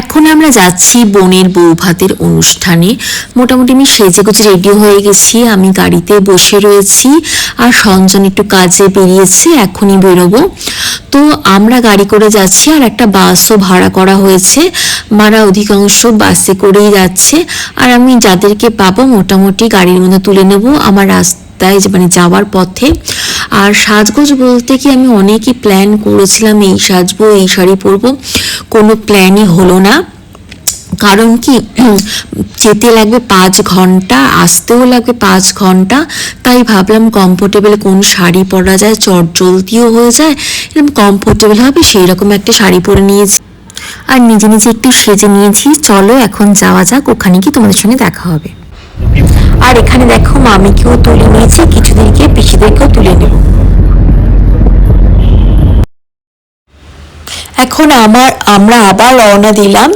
এখন আমরা যাচ্ছি বোনের বউ ভাতের অনুষ্ঠানে। মোটামুটি আমি সেজে গুজে রেডি হয়ে গেছি। আমি গাড়িতে বসে রয়েছি আর সঞ্জন একটু কাজে বেরিয়েছে, এখনই বেরোবো। তো আমরা গাড়ি করে যাচ্ছি আর একটা বাসও ভাড়া করা হয়েছে। মারা অধিকাংশ বাসে করেই যাচ্ছে। আর আমি যাদেরকে পাবো মোটামুটি গাড়ির মধ্যে তুলে নেব আমার রাস্তায় মানে যাওয়ার পথে। আর সাজগোজ বলতে কি আমি অনেকই প্ল্যান করেছিলাম, এই সাজবো, এই শাড়ি পরবো। কোনো প্ল্যানই হলো না। কারণ কি, যেতে লাগবে পাঁচ ঘণ্টা, আসতেও লাগবে পাঁচ ঘণ্টা। তাই ভাবলাম কমফোর্টেবল কোন শাড়ি পরা যায়, চট জলদিও হয়ে যায় এরকম কমফোর্টেবল হবে সেই রকম একটা শাড়ি পরে নিয়েছি। আর নিজে নিজে একটু সেজে নিয়েছি, চলো এখন যাওয়া যাক, ওখানে কি তোমাদের সঙ্গে দেখা হবে। আর এখানে দেখো মামিকেও তুলে নিয়েছি এখন আমার, আমরা আবার রওনা দিলাম।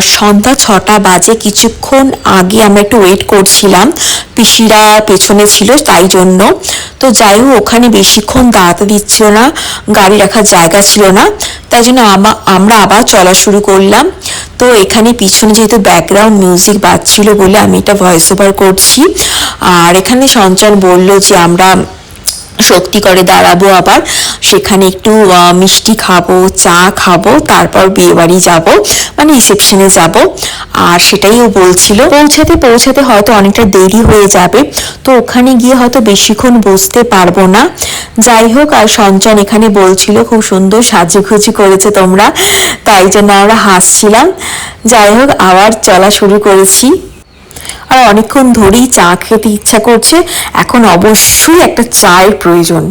সন্ধ্যা ছটা বাজে কিছুক্ষণ আগে আমরা একটু ওয়েট করছিলাম। পিসিরা পেছনে ছিল তাই জন্য। তো যাই হোক, ওখানে বেশিক্ষণ দাঁড়াতে দিচ্ছিল না, গাড়ি রাখার জায়গা ছিল না। তাই জন্য আমা- আমরা আবার চলা শুরু করলাম। তো এখানে পিছনে যেহেতু ব্যাকগ্রাউন্ড মিউজিক বাজছিল বলে আমি এটা ভয়েস ওভার করছি। আর এখানে সঞ্চল বলল যে আমরা শক্তি করে দাঁড়াবো আবার। সেখানে একটু মিষ্টি খাব, চা খাব, তারপর বিয়ে বাড়ি যাব মানে রিসেপশনে যাব। আর সেটাই ও বলছিল। পৌঁছাতে পৌঁছাতে হয়তো অনেকটা দেরি হয়ে যাবে। তো ওখানে গিয়ে হয়তো বেশিক্ষণ বসতে পারব না। যাই হোক, আর সঞ্চন এখানে বলছিল, খুব সুন্দর সাজুগুজু করেছে তোমরা। তাই জন্য আমরা হাসছিলাম। যাই হোক, আবার চলা শুরু করেছি। আর অনেকক্ষণ ধরেই চা খেতে ইচ্ছা করছে। এখন অবশ্যই একটা চায়ের প্রয়োজন।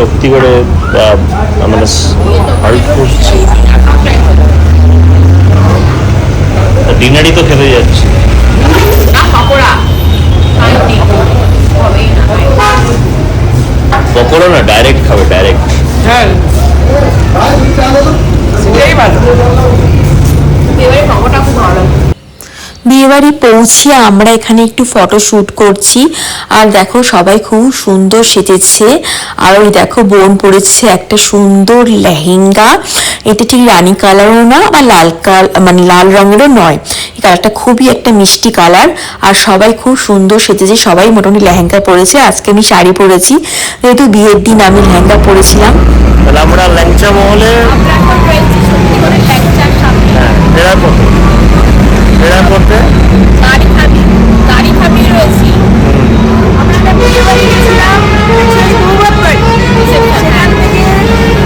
আমরা করে মানে হার্ট হাল্ট করছি। ডিনারই তো খেতে যাচ্ছি। পকোড়া। না। ডাইরেক্ট খাবে ডাইরেক্ট হ্যাঁ। সেটাই ভালো। বিয়েবাড়ি পৌঁছিয়ে আমরা এখানে একটু ফটো শুট করছি। আর দেখো সবাই খুব সুন্দর সেজেছে। আর ওই দেখো বোন পরেছে একটা সুন্দর লেহেঙ্গা। এটা ঠিক রানী কালারও না বা লাল কাল মানে লাল রঙেরও নয়। এই কালারটা খুবই একটা মিষ্টি কালার। আর সবাই খুব সুন্দর সেজেছে। সবাই মোটামুটি লেহেঙ্গা পরেছে। আজকে আমি শাড়ি পরেছি। যেহেতু বিয়ের দিন আমি লেহেঙ্গা পরেছিলাম। আমরা ল্যাংচা মহলে হ্যাঁ ফেরার পথে ফেরার পথে গাড়ি খাবি গাড়ি খাবি রয়েছি আমরা একটা বিয়ে বাড়ি গেছিলাম সেই বৌভাত বাড়ি সেখান থেকে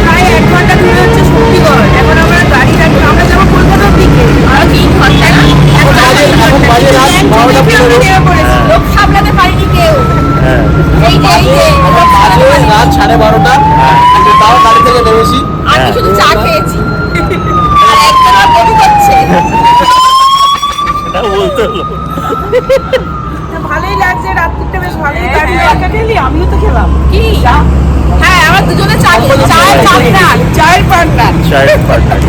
প্রায় এক ঘণ্টা দূরে হচ্ছে শক্তিগড় এখন আমরা গাড়ি রাখব আমরা যাব কলকাতার দিকে আরও তিন ঘণ্টা না এক ঘণ্টা, তিন ঘণ্টা। একজনই আমরা নেমে পড়েছি। লোক সামলাতে পারিনি কেউ হ্যাঁ এই যে এই যে লোক সামলাতে পারিনি। রাত সাড়ে বারোটা। তাও গাড়ি থেকে নেমেছি। আমি শুধু চা খেয়েছি। সেটা বলতে হলো। ভালোই লাগছে রাত্রিটা বেশ ভালোই কাটলো। আমিও তো খেলাম। কি? হ্যাঁ আমার দুজনে চা চায়ের পার্টনার চায়ের পার্টনার চায়ের পার্টনার